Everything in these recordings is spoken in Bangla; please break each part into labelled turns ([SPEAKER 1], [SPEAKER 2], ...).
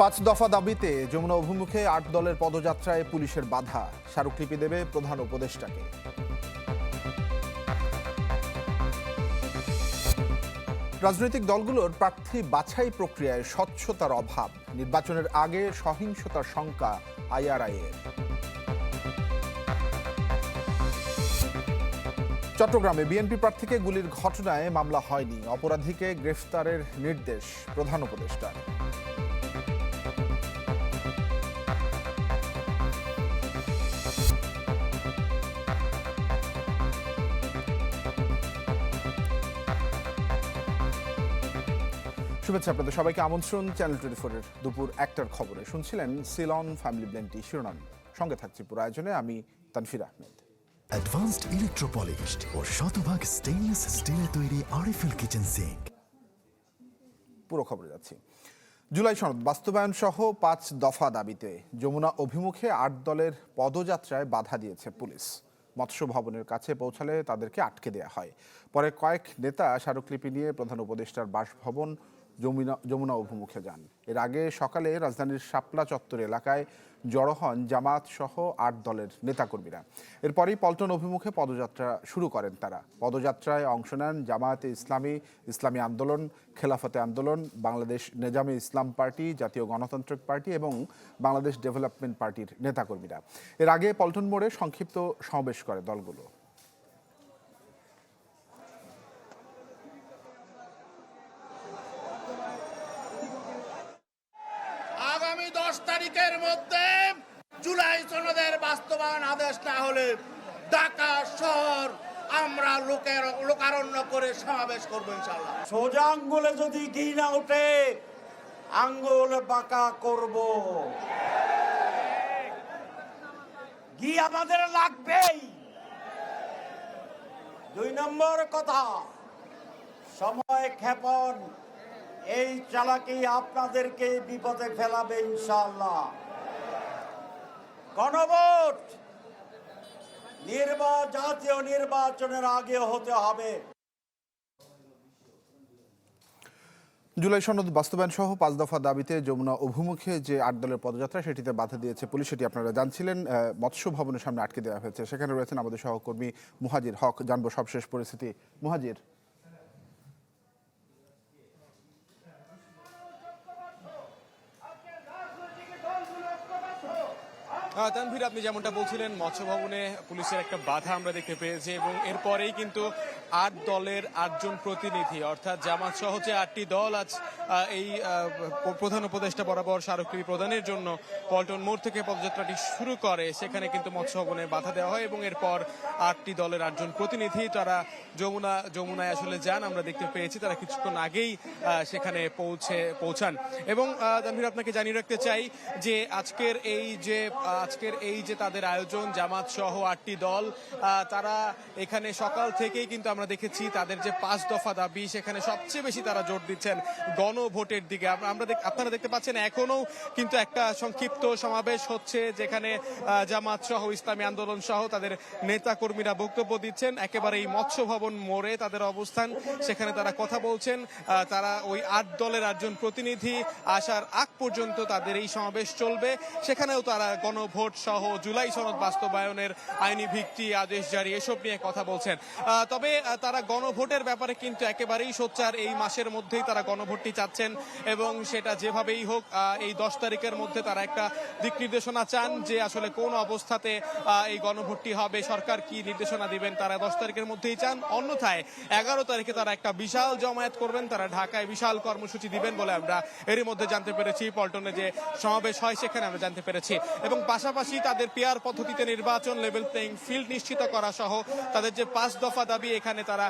[SPEAKER 1] পাঁচ দফা দাবিতে যমুনা অভিমুখে আট দলের পদযাত্রায় পুলিশের বাধা। স্মারকলিপি দেবে প্রধান উপদেষ্টাকে। রাজনৈতিক দলগুলোর প্রার্থী বাছাই প্রক্রিয়ায় স্বচ্ছতার অভাব। নির্বাচনের আগে সহিংসতার শঙ্কা আইআরআইয়ের। চট্টগ্রামে বিএনপি প্রার্থীকে গুলির ঘটনায় মামলা হয়নি। অপরাধীকে গ্রেফতারের নির্দেশ প্রধান উপদেষ্টার। শুভেচ্ছা আপনাদের সবাইকে। আমন্ত্রণ চ্যানেল টোয়েন্টি ফোরের দুপুর একটার খবরে। শুনছিলেন সিলন ফ্যামিলি ব্লেন্টি শিরোনাম সঙ্গে থাকছি পুরো আয়োজনে। আমি তানফির আহমেদ।
[SPEAKER 2] অ্যাডভান্সড ইলেকট্রোপলিশড ও শতভাগ স্টেইনলেস স্টিলে তৈরি আরএফএল কিচেন সিঙ্ক
[SPEAKER 1] পুরো খবরে যাচ্ছি। জুলাই সনদ বাস্তবায়ন সহ পাঁচ দফা দাবিতে যমুনা অভিমুখে আট দলের পদযাত্রায় বাধা দিয়েছে পুলিশ। মৎস্য ভবনের কাছে পৌঁছালে তাদেরকে আটকে দেওয়া হয়। পরে কয়েক নেতা স্মারকলিপি নিয়ে প্রধান উপদেষ্টার বাসভবন যমুনা যমুনা অভিমুখে যান। এর আগে সকালে রাজধানীর শাপলা চত্বর এলাকায় জড়ো হন জামাত সহ আট দলের নেতাকর্মীরা। এরপরই পল্টন অভিমুখে পদযাত্রা শুরু করেন তারা। পদযাত্রায় অংশ নেন জামায়াতে ইসলামী ইসলামী আন্দোলন, খেলাফতে আন্দোলন, বাংলাদেশ নেজামে ইসলাম পার্টি, জাতীয় গণতান্ত্রিক পার্টি এবং বাংলাদেশ ডেভেলপমেন্ট পার্টির নেতাকর্মীরা। এর আগে পল্টন মোড়ে সংক্ষিপ্ত সমাবেশ করে দলগুলো
[SPEAKER 3] আগামী দশ তারিখের মধ্যে জুলাই সনদের বাস্তবায়ন আদেশ না হলে ঢাকা শহর আমরা লোকের লোকারণ্য করে সমাবেশ করব ইনশাল্লাহ
[SPEAKER 4] সোজা আঙ্গুলে যদি ঘি না ওঠে, আঙ্গুল বাঁকা করব। ঘি আমাদের লাগবেই। দুই নম্বর কথা, সময় ক্ষেপণ। এই চালাকি আপনাদেরকে বিপদে ফেলাবে ইনশাল্লাহ গণভোট, নির্বা, জাতীয় নির্বাচনের আগে হতে হবে।
[SPEAKER 1] জুলাই সনদ বাস্তবায়ন সহ পাঁচ দফা দাবিতে যমুনা অভিমুখে যে আট দলের পদযাত্রা, সেটিতে বাধা দিয়েছে পুলিশ, সেটি আপনারা জানছিলেন। মৎস্য ভবনের সামনে আটকে দেওয়া হয়েছে। সেখানে রয়েছেন আমাদের সহকর্মী মুহাজির হক। জানব সবশেষ পরিস্থিতি। মুহাজির।
[SPEAKER 5] তানভীর, আপনি যেমনটা বলছিলেন মৎস্য ভবনে পুলিশের একটা বাধা আমরা দেখতে পেয়েছি এবং এরপরেই কিন্তু আট দলের আটজন প্রতিনিধি, অর্থাৎ জামাত সহ যে আটটি দল আজ এই প্রধান উপদেষ্টা বরাবর স্মারকলিপি প্রদানের জন্য পল্টন মোড় থেকে পদযাত্রাটি শুরু করে। সেখানে কিন্তু মৎস্য ভবনে বাধা দেওয়া হয় এবং এরপর আটটি দলের আটজন প্রতিনিধি, তারা যমুনা, যমুনায় আসলে যান, আমরা দেখতে পেয়েছি, তারা কিছুক্ষণ আগেই সেখানে পৌঁছে, পৌঁছান। এবং তানভীর, আপনাকে জানিয়ে রাখতে চাই যে আজকের এই যে আজকের এই যে তাদের আয়োজন, জামাত সহ আটটি দল তারা এখানে সকাল থেকেই কিন্তু আমরা দেখেছি তাদের যে পাঁচ দফা দাবি, সেখানে সবচেয়ে বেশি তারা জোর দিচ্ছেন গণভোটের দিকে। আমরা আপনারা দেখতে পাচ্ছেন এখনও কিন্তু একটা সংক্ষিপ্ত সমাবেশ হচ্ছে, যেখানে জামাত সহ, ইসলামী আন্দোলন সহ তাদের নেতা কর্মীরা বক্তব্য দিচ্ছেন। একেবারে এই মৎস্য ভবন মোড়ে তাদের অবস্থান, সেখানে তারা কথা বলছেন। তারা ওই আট দলের আটজন প্রতিনিধি, আসার আগ পর্যন্ত তাদের এই সমাবেশ চলবে। সেখানেও তারা গণভোট সহ জুলাই সনদ বাস্তবায়নের আইনি ভিত্তি আদেশ জারি, এসব নিয়ে কথা বলছেন। তবে তারা গণভোটের ব্যাপারে কিন্তু একেবারেই সোচ্চার। এই মাসের মধ্যেই তারা গণভোটটি চাচ্ছেন এবং সেটা যেভাবেই হোক এই দশ তারিখের মধ্যে তারা একটা দিক নির্দেশনা চান যে আসলে কোন অবস্থাতে এই গণভোটটি হবে। সরকার কি নির্দেশনা দিবেন তারা দশ তারিখের মধ্যেই চান। অন্যথায় এগারো তারিখে তারা একটা বিশাল জমায়েত করবেন। তারা ঢাকায় বিশাল কর্মসূচি দিবেন বলে আমরা এরই মধ্যে জানতে পেরেছি। পল্টনে যে সমাবেশ হয়, সেখানে আমরা জানতে পেরেছি। এবং পাশাপাশি তাদের পেয়ার পদ্ধতিতে নির্বাচন লেভেল প্লেইং ফিল্ড নিশ্চিত করা সহ তাদের যে পাঁচ দফা দাবি, এখানে তারা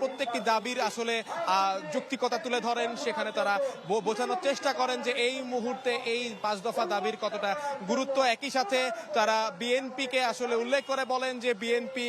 [SPEAKER 5] প্রত্যেকটি দাবির আসলে যৌক্তিকতা তুলে ধরেন। সেখানে তারা বোঝানোর চেষ্টা করেন যে এই মুহূর্তে এই পাঁচ দফা দাবির কতটা গুরুত্ব। একই সাথে তারা বিএনপিকে আসলে উল্লেখ করে বলেন যে বিএনপি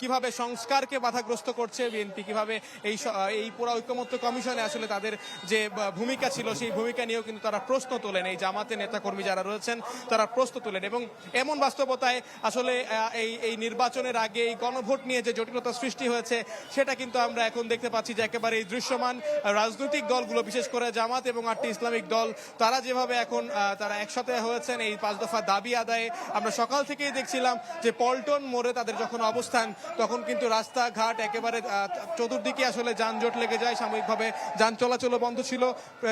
[SPEAKER 5] কীভাবে সংস্কারকে বাধাগ্রস্ত করছে, বিএনপি কীভাবে এই এই পুরো ঐক্যমত্য কমিশনে আসলে তাদের যে ভূমিকা ছিল, সেই ভূমিকা নিয়েও কিন্তু তারা প্রশ্ন তোলেন। এই জামাতে নেতাকর্মী যারা রয়েছেন, তারা প্রশ্ন তোলেন এবং এমন বাস্তবতায় আসলে এই এই নির্বাচনের আগে এই গণভোট নিয়ে যে জটিলতা সৃষ্টি হয়েছে, সেটা কিন্তু আমরা এখন দেখতে পাচ্ছি যে একেবারে এই দৃশ্যমান রাজনৈতিক দলগুলো, বিশেষ করে জামাত এবং আটটি ইসলামিক দল, তারা যেভাবে এখন তারা একসাথে হয়েছেন, এই পাঁচ দফা দাবি আদায়ে। আমরা সকাল থেকেই দেখছিলাম যে পল্টন মোড়ে তাদের যখন অবস্থান, তখন কিন্তু রাস্তাঘাট একেবারে চতুর্দিকে আসলে যানজট লেগে যায়, সাময়িকভাবে যান চলাচলও বন্ধ ছিল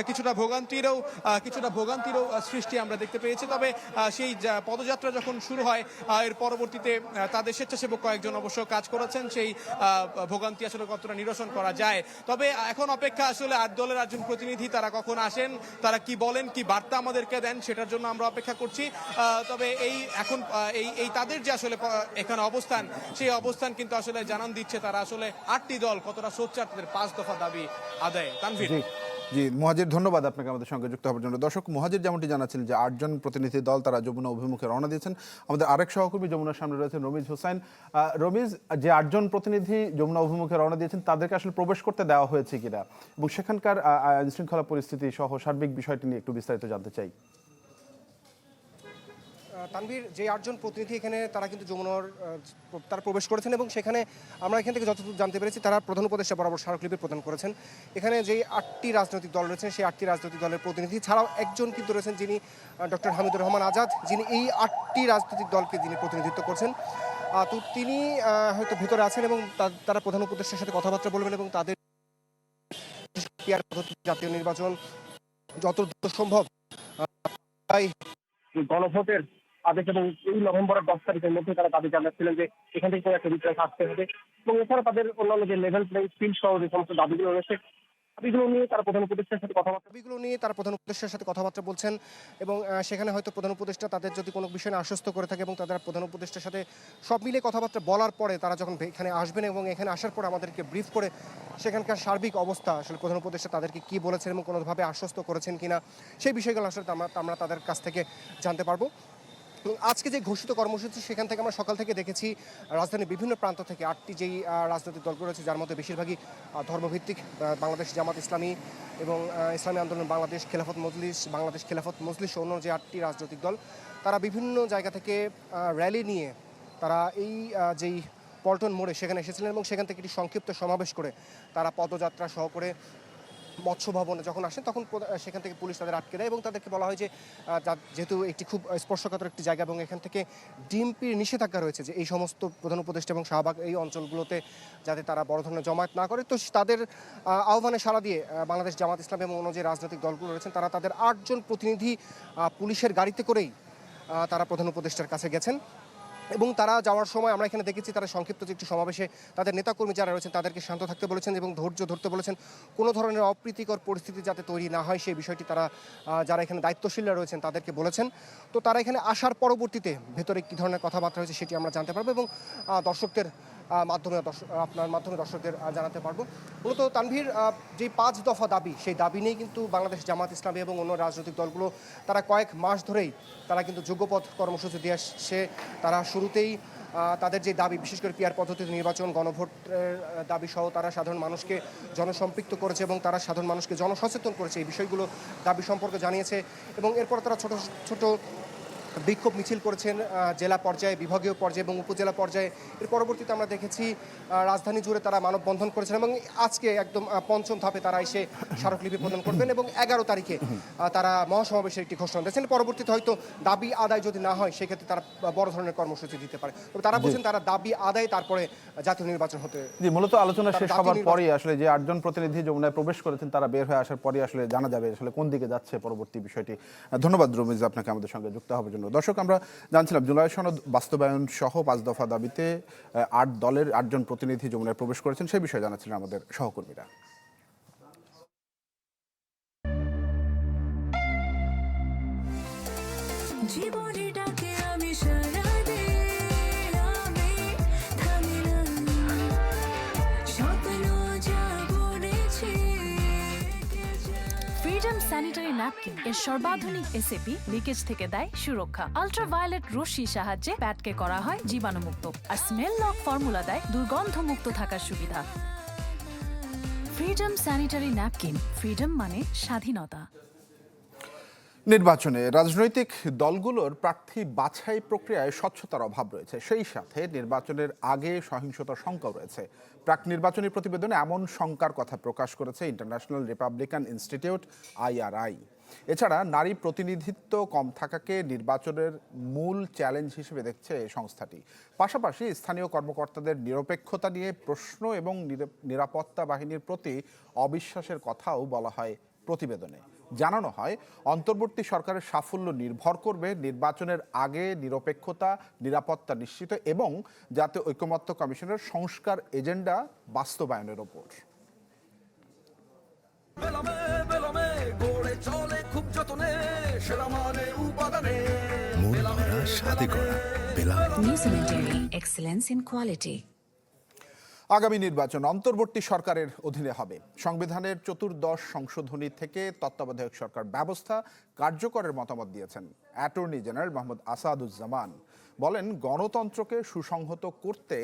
[SPEAKER 5] কিছুটা ভোগান্তিরও কিছুটা ভোগান্তিরও সৃষ্টি আমরা দেখতে পেয়েছি। তবে সেই পদযাত্রা যখন শুরু হয় এর পরবর্তীতে তাদের স্বেচ্ছাসেবক কয়েকজন অবশ্য কাজ করেছেন। সেই ভোগান্তি আসলে কতটা নিরসন করা যায়। তবে এখন অপেক্ষা আসলে আট দলের একজন প্রতিনিধি তারা কখন আসেন, তারা কি বলেন, কি বার্তা আমাদেরকে দেন, সেটার জন্য আমরা অপেক্ষা করছি। তবে এই এখন এই এই তাদের যে আসলে এখানে অবস্থান, সেই অবস্থান কিন্তু আসলে জানান দিচ্ছে তারা। আসলে আটটি দল কতটা সোচ্চার তাদের পাঁচ দফা দাবি আদায়। তানভীর।
[SPEAKER 1] জি, মহাজির, ধন্যবাদ আপনাকে আমাদের সঙ্গে যুক্ত হওয়ার জন্য। দর্শক, মহাজির যেমনটি জানাচ্ছেন যে আটজন প্রতিনিধি দল তারা যমুনা অভিমুখে রওনা দিয়েছেন। আমাদের আরেক সহকর্মী যমুনার সামনে রয়েছেন রমিজ হোসেন। রমিজ, যে আটজন প্রতিনিধি যমুনা অভিমুখে রওনা দিয়েছেন, তাদেরকে আসলে প্রবেশ করতে দেওয়া হয়েছে কিনা? এবং সেখানকার আইন শৃঙ্খলা পরিস্থিতি সহ সার্বিক বিষয়টি নিয়ে একটু বিস্তারিত জানতে চাই।
[SPEAKER 6] তানভীর, যে আটজন প্রতিনিধি এখানে, তারা কিন্তু যমুনার তারা প্রবেশ করেছেন এবং সেখানে আমরা এখান থেকে যতদূর জানতে পেরেছি, তারা প্রধান উপদেষ্টা বরাবর স্মারকলিপি প্রদান করেছেন। এখানে যে আটটি রাজনৈতিক দল রয়েছেন, সেই আটটি রাজনৈতিক দলের প্রতিনিধি ছাড়াও একজন কিন্তু রয়েছেন যিনি ডক্টর হামিদুর রহমান আজাদ, যিনি এই আটটি রাজনৈতিক দলকে যিনি প্রতিনিধিত্ব করছেন। তো তিনি হয়তো ভেতরে আছেন এবং তারা প্রধান উপদেষ্টার সাথে কথাবার্তা বলবেন এবং তাদের জাতীয় নির্বাচন যত দ্রুত সম্ভব গণভোটের আদেশ এবং এই নভেম্বরের দশ তারিখের মধ্যে তারা দাবি জানাচ্ছিলেন যে এখান থেকে একটা রিপ্লেস আসতে হবে। এবং এছাড়া তাদের অন্যান্য যে লেভেল প্লেইং ফিল্ড সহ যে সমস্ত দাবিগুলো রয়েছে নিয়ে প্রধান উপদেষ্টার সাথে কথাবার্তা বলছেন এবং সেখানে হয়তো প্রধান উপদেষ্টা তাদের যদি কোনো বিষয় আশ্বস্ত করে থাকে এবং তাদের প্রধান উপদেষ্টার সাথে সব মিলে কথাবার্তা বলার পরে তারা যখন এখানে আসবেন এবং এখানে আসার পর আমাদেরকে ব্রিফ করে সেখানকার সার্বিক অবস্থা, আসলে প্রধান উপদেষ্টা তাদেরকে কি বলেছেন এবং কোনোভাবে আশ্বস্ত করেছেন কিনা, সেই বিষয়গুলো আসলে আমরা তাদের কাছ থেকে জানতে পারব। এবং আজকে যে ঘোষিত কর্মসূচি, সেখান থেকে আমরা সকাল থেকে দেখেছি রাজধানীর বিভিন্ন প্রান্ত থেকে আটটি যেই রাজনৈতিক দলগুলো রয়েছে, যার মধ্যে বেশিরভাগই ধর্মভিত্তিক বাংলাদেশ জামাত ইসলামী এবং ইসলামী আন্দোলন, বাংলাদেশ খেলাফত মজলিস, বাংলাদেশ খেলাফত মজলিস অন্য যে আটটি রাজনৈতিক দল, তারা বিভিন্ন জায়গা থেকে র্যালি নিয়ে তারা এই যেই পল্টন মোড়ে সেখানে এসেছিলেন এবং সেখান থেকে একটি সংক্ষিপ্ত সমাবেশ করে তারা পদযাত্রা সহ করে মৎস্য ভবনে যখন আসেন, তখন সেখান থেকে পুলিশ তাদের আটকে দেয় এবং তাদেরকে বলা হয় যে যেহেতু একটি খুব স্পর্শকাতর একটি জায়গা এবং এখান থেকে ডিএমপির নিষেধাজ্ঞা রয়েছে যে, এই সমস্ত প্রধান উপদেষ্টা এবং শাহবাগ এই অঞ্চলগুলোতে যাতে তারা বড় ধরনের জমায়েত না করে, তো তাদের আহ্বানে সাড়া দিয়ে বাংলাদেশ জামাত ইসলাম এবং অন্য যে রাজনৈতিক দলগুলো রয়েছেন, তারা তাদের আটজন প্রতিনিধি পুলিশের গাড়িতে করেই তারা প্রধান উপদেষ্টার কাছে গেছেন। এবং তারা যাওয়ার সময় আমরা এখানে দেখেছি তারা সংক্ষিপ্ত যে একটি সমাবেশে তাদের নেতাকর্মী যারা রয়েছেন তাদেরকে শান্ত থাকতে বলেছেন এবং ধৈর্য ধরতে বলেছেন। কোনো ধরনের অপ্রীতিকর পরিস্থিতি যাতে তৈরি না হয় সেই বিষয়টি তারা যারা এখানে দায়িত্বশীলরা রয়েছেন তাদেরকে বলেছেন। তো তারা এখানে আসার পরবর্তীতে ভেতরে কী ধরনের কথাবার্তা হয়েছে সেটি আমরা জানতে পারব এবং দর্শকদের মাধ্যমে আপনার মাধ্যমে দর্শকদের জানাতে পারব। মূলত তানভীর যে পাঁচ দফা দাবি, সেই দাবি নিয়ে কিন্তু বাংলাদেশ জামাত ইসলামী এবং অন্য রাজনৈতিক দলগুলো তারা কয়েক মাস ধরেই তারা কিন্তু যোগ্যপথ কর্মসূচি দিয়ে আসছে। তারা শুরুতেই তাদের যে দাবি, বিশেষ করে পিয়ার পদ্ধতিতে নির্বাচন, গণভোটের দাবি সহ তারা সাধারণ মানুষকে জনসম্পৃক্ত করেছে এবং তারা সাধারণ মানুষকে জনসচেতন করেছে। এই বিষয়গুলো দাবি সম্পর্কে জানিয়েছে এবং এরপর তারা ছোট ছোট বিক্ষোভ মিছিল করেছেন জেলা পর্যায়ে বিভাগীয় পর্যায়ে এবং উপজেলা পর্যায়ে। এর পরবর্তীতে আমরা দেখেছি রাজধানী জুড়ে তারা মানববন্ধন করেছেন এবং আজকে একদম পঞ্চম ধাপে তারা এসে স্মারকলিপি প্রদান করবেন এবং এগারো তারিখে তারা মহাসমাবেশের একটি ঘোষণা দিয়েছেন। পরবর্তীতে হয়তো দাবি আদায় যদি না হয় সেক্ষেত্রে তারা বড় ধরনের কর্মসূচি দিতে পারে। তবে তারা বলছেন তারা দাবি আদায় তারপরে জাতীয় নির্বাচন হতে
[SPEAKER 1] জি মূলত আলোচনা শেষ হবার
[SPEAKER 6] নির্বাচন-
[SPEAKER 1] আসলে যে আটজন প্রতিনিধি যমুনায় প্রবেশ করেছেন তারা বের হয়ে আসার পরে আসলে জানা যাবে আসলে কোন দিকে যাচ্ছে পরবর্তী বিষয়টি। ধন্যবাদ রমিজ আপনাকে আমাদের সঙ্গে যুক্ত হওয়ার জন্য। দর্শক, আমরা জানছিলাম জুলাই সনদ বাস্তবায়ন সহ পাঁচ দফা দাবিতে আট দলের আটজন প্রতিনিধি যমুনায় প্রবেশ করেছেন। সেই বিষয়ে জানাচ্ছিলেন আমাদের সহকর্মীরা।
[SPEAKER 7] জীবনে ডাকে
[SPEAKER 8] স্যানিটারি ন্যাপকিন এর সর্বাধুনিক এসএপি লিকেজ থেকে দেয় সুরক্ষা। আলট্রাভায়োলেট রশ্মি সাহায্যে প্যাডকে করা হয় জীবাণুমুক্ত। আর স্মেল লক ফর্মুলা দেয় দুর্গন্ধমুক্ত থাকার সুবিধা। ফ্রিডম স্যানিটারি ন্যাপকিন ফ্রিডম মানে স্বাধীনতা।
[SPEAKER 1] নির্বাচনে রাজনৈতিক দলগুলোর প্রার্থী বাছাই প্রক্রিয়ায় স্বচ্ছতার অভাব রয়েছে। সেই সাথে নির্বাচনের আগে সহিংসতার শঙ্কাও রয়েছে। প্রাক নির্বাচনী প্রতিবেদনে এমন শঙ্কার কথা প্রকাশ করেছে ইন্টারন্যাশনাল রিপাবলিকান ইনস্টিটিউট আইআরআই এছাড়া নারী প্রতিনিধিত্ব কম থাকাকে নির্বাচনের মূল চ্যালেঞ্জ হিসেবে দেখছে এই সংস্থাটি। পাশাপাশি স্থানীয় কর্মকর্তাদের নিরপেক্ষতা নিয়ে প্রশ্ন এবং নিরাপত্তা বাহিনীর প্রতি অবিশ্বাসের কথাও বলা হয় প্রতিবেদনে। জানানো হয় অন্তর্বর্তী সরকারের সাফল্য নির্ভর করবে নির্বাচনের আগে নিরপেক্ষতা নিরাপত্তা নিশ্চিত এবং জাতীয় ঐকমত্য কমিশনের সংস্কার এজেন্ডা বাস্তবায়নের ওপর।
[SPEAKER 9] মানে
[SPEAKER 7] New excellence in quality.
[SPEAKER 1] আগামী নির্বাচন অন্তর্বর্তী সরকারের অধীনে হবে। সংবিধানের চতুর্দশ সংশোধনী থেকে তত্ত্বাবধায়ক সরকার ব্যবস্থা কার্যকরের মতামত দিয়েছেন অ্যাটর্নি জেনারেল মোহাম্মদ আসাদুজ্জামান। বলেন, গণতন্ত্রকে সুসংহত করতে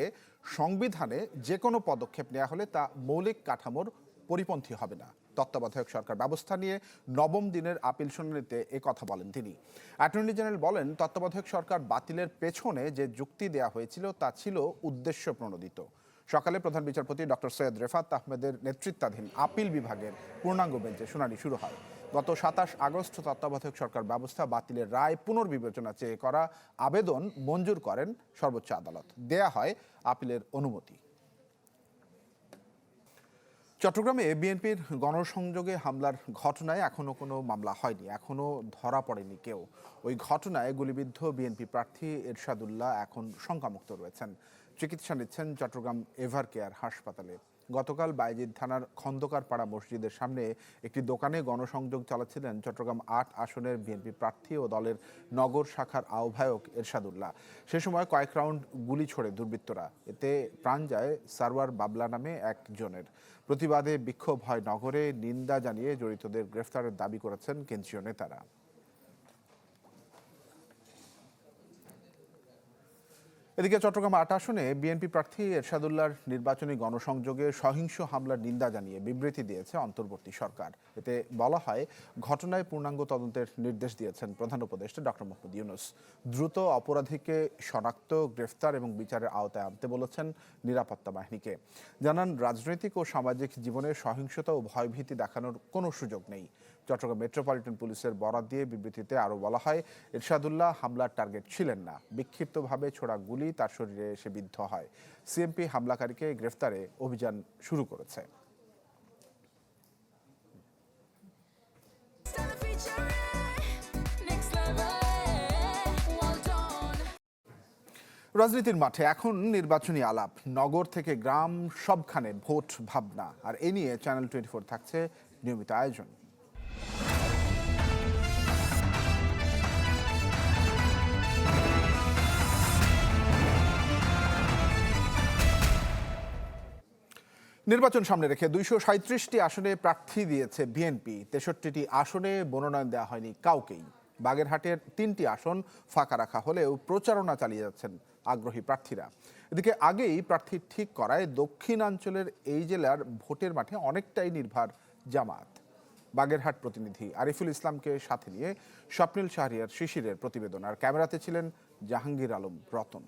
[SPEAKER 1] সংবিধানে যে কোনো পদক্ষেপ নেওয়া হলে তা মৌলিক কাঠামোর পরিপন্থী হবে না। তত্ত্বাবধায়ক সরকার ব্যবস্থা নিয়ে নবম দিনের আপিল শুনানিতে এ কথা বলেন তিনি। অ্যাটর্নি জেনারেল বলেন, তত্ত্বাবধায়ক সরকার বাতিলের পেছনে যে যুক্তি দেয়া হয়েছিল তা ছিল উদ্দেশ্য প্রণোদিত। সকালে প্রধান বিচারপতি ডক্টর সৈয়দ রেফাত আহমেদের নেতৃত্বাধীন আপিল বিভাগের পূর্ণাঙ্গ বেঞ্চে শুনানি শুরু হয়। গত সাতাশ আগস্ট তত্ত্বাবধায়ক সরকার ব্যবস্থা বাতিলের রায় পুনর্বিবেচনা চেয়ে করা আবেদন মঞ্জুর করেন সর্বোচ্চ আদালত। দেয়া হয় আপিলের অনুমতি। চট্টগ্রামে বিএনপির গণসংযোগে হামলার ঘটনায় এখনও কোনো মামলা হয়নি, এখনও ধরা পড়েনি কেউ। ওই ঘটনায় গুলিবিদ্ধ বিএনপি প্রার্থী এরশাদুল্লাহ এখন শঙ্কামুক্ত রয়েছেন। চিকিৎসা নিচ্ছেন চট্টগ্রাম এভার কেয়ার হাসপাতালে। গতকাল বাইজিদ থানার খন্দকার পাড়া মসজিদের সামনে একটি দোকানে গণসংযোগ চালাচ্ছিলেন চট্টগ্রাম আট আসনের বিএনপি প্রার্থী ও দলের নগর শাখার আহ্বায়ক এরশাদুল্লাহ। সে সময় কয়েক রাউন্ড গুলি ছোড়ে দুর্বৃত্তরা। এতে প্রাণ যায় সারওয়ার বাবলা নামে একজনের। প্রতিবাদে বিক্ষোভ হয় নগরে। নিন্দা জানিয়ে জড়িতদের গ্রেফতারের দাবি করেছেন কেন্দ্রীয় নেতারা। এদিকে চট্টগ্রাম আট আসনে বিএনপি প্রার্থী এরশাদুল্লাহর নির্বাচনী গণসংযোগে সহিংস হামলার নিন্দা জানিয়ে বিবৃতি দিয়েছে অন্তর্বর্তী সরকার। এতে বলা হয়, ঘটনায় পূর্ণাঙ্গ তদন্তের নির্দেশ দিয়েছেন প্রধান উপদেষ্টা ডক্টর মোহাম্মদ ইউনুস। দ্রুত অপরাধীকে শনাক্ত, গ্রেফতার এবং বিচারের আওতায় আনতে বলেছেন নিরাপত্তা বাহিনীকে। জানান, রাজনৈতিক ও সামাজিক জীবনে সহিংসতা ও ভয়ভীতি দেখানোর কোনো সুযোগ নেই। চট্টগ্রাম মেট্রোপলিটন পুলিশের বরাত দিয়ে বিবৃতিতে আরও বলা হয়, এরশাদুল্লাহ হামলার টার্গেট ছিলেন না। বিক্ষিপ্তভাবে ছোড়া গুলি তার শরীরে এসে বিদ্ধ হয়। সিএমপি হামলাকারীকে গ্রেফতারে অভিযান শুরু করেছে। রাজনীতির মাঠে এখন নির্বাচনী আলাপ। নগর থেকে গ্রাম সবখানে ভোট ভাবনা। আর এ নিয়ে চ্যানেল টোয়েন্টি থাকছে নিয়মিত আয়োজন। নির্বাচন সামনে রেখে দুইশো সাঁত্রিশটি আসনে প্রার্থী দিয়েছে বিএনপি। তেষট্টিটি আসনে মনোনয়ন দেওয়া হয়নি কাউকেই। বাগেরহাটের তিনটি আসন ফাঁকা রাখা হলেও প্রচারণা চালিয়ে যাচ্ছেন আগ্রহী প্রার্থীরা। এদিকে আগেই প্রার্থী ঠিক করায় দক্ষিণাঞ্চলের এই জেলার ভোটের মাঠে অনেকটাই নির্ভর জামাত। বাগেরহাট প্রতিনিধি আরিফুল ইসলামকে সাথে নিয়ে স্বপ্নিল শাহরিয়ার শিশিরের প্রতিবেদন। আর ক্যামেরাতে ছিলেন জাহাঙ্গীর আলম রতন।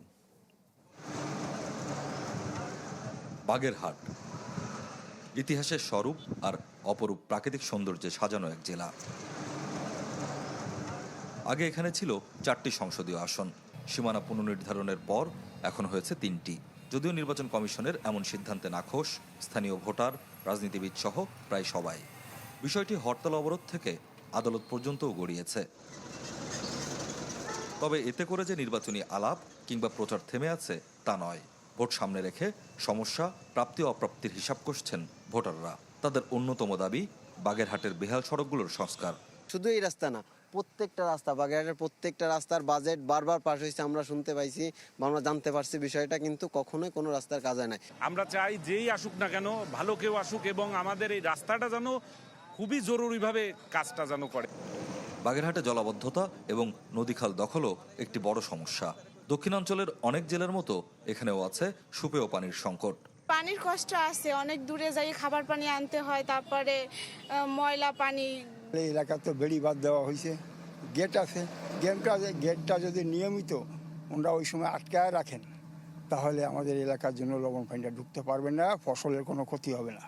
[SPEAKER 10] বাগেরহাট ইতিহাসের স্বরূপ আর অপরূপ প্রাকৃতিক সৌন্দর্যে সাজানো এক জেলা। আগে এখানে ছিল চারটি সংসদীয় আসন। সীমানা পুনর্নির্ধারণের পর এখন হয়েছে তিনটি। যদিও নির্বাচন কমিশনের এমন সিদ্ধান্তে নাখোশ, স্থানীয় ভোটার, রাজনীতিবিদ সহ প্রায় সবাই। বিষয়টি হরতাল অবরোধ থেকে আদালত পর্যন্তও গড়িয়েছে। তবে এতে করে যে নির্বাচনী আলাপ কিংবা প্রচার থেমে আছে তা নয়। ভোট সামনে রেখে সমস্যা প্রাপ্তি অপ্রাপ্তির হিসাব করছেন ভোটাররা। তাদের অন্যতম দাবি বাগেরহাটের বেহাল সড়কগুলোর সংস্কার।
[SPEAKER 11] শুধু এই রাস্তা না প্রত্যেকটা রাস্তা বাগেরহাটের প্রত্যেকটা রাস্তার বাজেট বারবার পাশ হয়েছে আমরা শুনতে পাইছি বা আমরা জানতে পারছি বিষয়টা কিন্তু কখনোই কোনো রাস্তার কাজ হয় নাই।
[SPEAKER 12] আমরা চাই যেই আসুক না কেন ভালো কেউ আসুক এবং আমাদের এই রাস্তাটা যেন খুবই জরুরিভাবে কাজটা যেন করে।
[SPEAKER 10] বাগেরহাটে জলাবদ্ধতা এবং নদীখাল দখলও একটি বড় সমস্যা। দক্ষিণাঞ্চলের অনেক জেলার মতো এখানেও আছে সুপেয় পানির সংকট।
[SPEAKER 13] পানির কষ্ট আছে অনেক দূরে যাই খাবার পানি আনতে হয় তারপরে ময়লা পানি।
[SPEAKER 9] এই এলাকা তো বেড়ি বাদ দেওয়া হয়েছে
[SPEAKER 14] গেট আছে। গেমটা গেটটা যদি নিয়মিত ওনারা ওই সময় আটকায় রাখেন তাহলে আমাদের এলাকার জন্য লবণ পানিটা ঢুকতে পারবে না ফসলের কোনো ক্ষতি হবে না।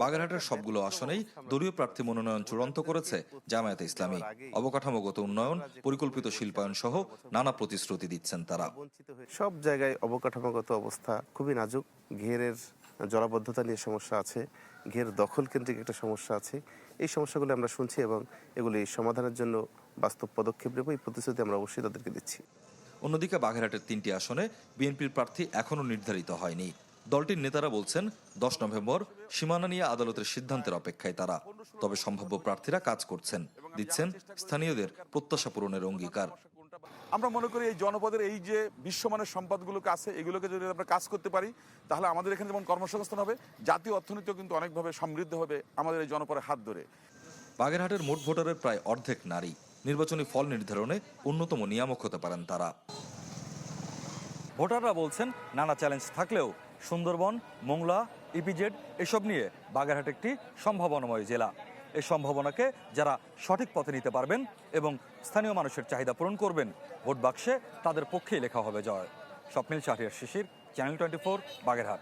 [SPEAKER 10] বাগেরহাটের সবগুলো আসনেই দলীয় প্রার্থী মনোনয়ন চূড়ান্ত করেছে জামায়াতে ইসলামী। অবকাঠামোগত উন্নয়ন পরিকল্পিত শিল্পায়ন সহ নানা প্রতিশ্রুতি দিচ্ছেন তারা।
[SPEAKER 15] সব জায়গায় অবকাঠামোগত অবস্থা খুবই নাজুক। ঘেরের জলাবদ্ধতা নিয়ে সমস্যা আছে ঘের দখল কেন্দ্রিক একটা সমস্যা আছে। এই সমস্যাগুলো আমরা শুনছি এবং এগুলি সমাধানের জন্য বাস্তব পদক্ষেপ নেব এই প্রতিশ্রুতি আমরা অবশ্যই তাদেরকে দিচ্ছি।
[SPEAKER 10] অন্যদিকে বাগেরহাটের তিনটি আসনে বিএনপির প্রার্থী এখনও নির্ধারিত হয়নি। দলটির নেতারা বলছেন দশ নভেম্বর সীমানা নিয়ে আদালতের সিদ্ধান্তের অপেক্ষায় তারা। তবে সম্ভাব্য প্রার্থীরা কাজ করছেন দিচ্ছেন স্থানীয়দের প্রত্যাশা পূরণের অঙ্গীকার।
[SPEAKER 16] আমরা মনে করি এই জনপদের এই যে বিশ্বমানের সম্পদগুলোকে আছে এগুলোকে যদি আমরা কাজ করতে পারি তাহলে আমাদের এখানে যেমন কর্মসংস্থান হবে জাতীয় অর্থনীতিও কিন্তু অনেকভাবে সমৃদ্ধ হবে আমাদের এই জনপদের হাত ধরে।
[SPEAKER 10] বাগেরহাটের মোট ভোটারের প্রায় অর্ধেক নারী। নির্বাচনী ফল নির্ধারণে অন্যতম নিয়ামক হতে পারেন তারা।
[SPEAKER 17] ভোটাররা বলছেন নানা চ্যালেঞ্জ থাকলেও সুন্দরবন, মোংলা ইপিজেড এসব নিয়ে বাগেরহাট একটি সম্ভাবনাময় জেলা। এই সম্ভাবনাকে যারা সঠিক পথে নিতে পারবেন এবং স্থানীয় মানুষের চাহিদা পূরণ করবেন, ভোট বাক্সে তাদের পক্ষেই লেখা হবে জয়। Swapnil Shahriar Shishir channel twenty four Bagerhat.